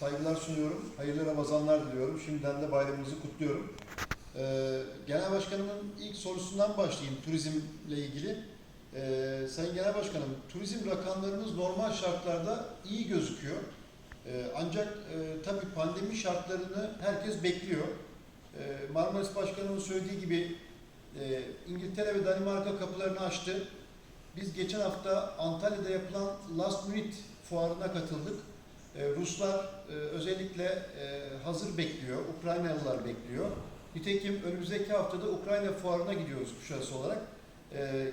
saygılar sunuyorum. Hayırlı Ramazanlar diliyorum. Şimdiden de bayramımızı kutluyorum. Ee, Genel Başkanımın ilk sorusundan başlayayım turizmle ilgili. Ee, Sayın Genel Başkanım, turizm rakamlarınız normal şartlarda iyi gözüküyor. Ee, ancak e, tabii pandemi şartlarını herkes bekliyor. Ee, Marmaris Başkanımın söylediği gibi e, İngiltere ve Danimarka kapılarını açtı. Biz geçen hafta Antalya'da yapılan Last Minute fuarına katıldık. Ee, Ruslar e, özellikle e, hazır bekliyor, Ukraynalılar bekliyor. Nitekim önümüzdeki haftada Ukrayna fuarına gidiyoruz Kuşadası olarak.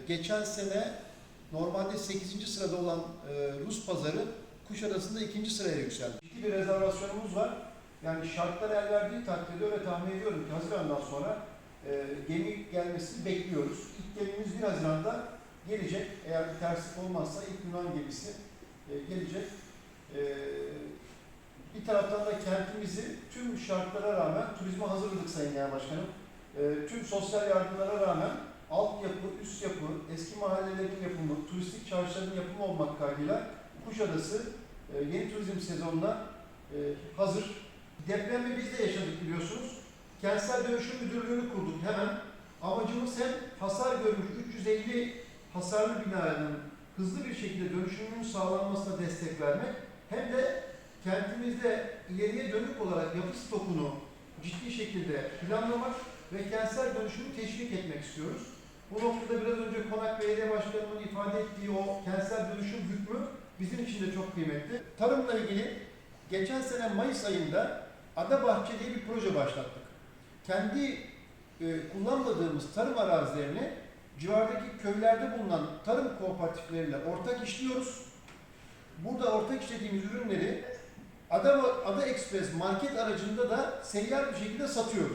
Geçen sene normalde 8. sırada olan e, Rus pazarı Kuşadası'nda 2. sıraya yükseldi. Ciddi bir rezervasyonumuz var. Yani şartlar el verdiği takdirde öyle tahmin ediyorum ki Haziran'dan sonra e, gemi gelmesini bekliyoruz. İlk gemimiz 1 Haziran'da gelecek. Eğer bir terslik olmazsa ilk Yunan gemisi e, gelecek. Bir taraftan da kentimizi tüm şartlara rağmen turizme hazırladık Sayın Genel Başkanım. E, tüm sosyal yardımlara rağmen altyapı, üst yapı, eski mahallelerin yapımı, turistik çarşıların yapımı olmak kaydıyla Kuşadası e, yeni turizm sezonuna e, hazır. Depremi biz de yaşadık biliyorsunuz. Kentsel Dönüşüm Müdürlüğü'nü kurduk hemen. Amacımız hem hasar görmüş 350 hasarlı binanın hızlı bir şekilde dönüşümünün sağlanmasına destek vermek hem de kentimizde ileriye dönük olarak yapı stokunu ciddi şekilde planlamak ve kentsel dönüşümü teşvik etmek istiyoruz. Bu noktada biraz önce Konak Belediye Başkanı'nın ifade ettiği o kentsel dönüşüm hükmü bizim için de çok kıymetli. Tarımla ilgili geçen sene Mayıs ayında Ada Bahçe diye bir proje başlattık. Kendi e, kullanmadığımız tarım arazilerini civardaki köylerde bulunan tarım kooperatifleriyle ortak işliyoruz. Burada ortak işlediğimiz ürünleri Ada, Ada Express market aracında da seyyar bir şekilde satıyoruz.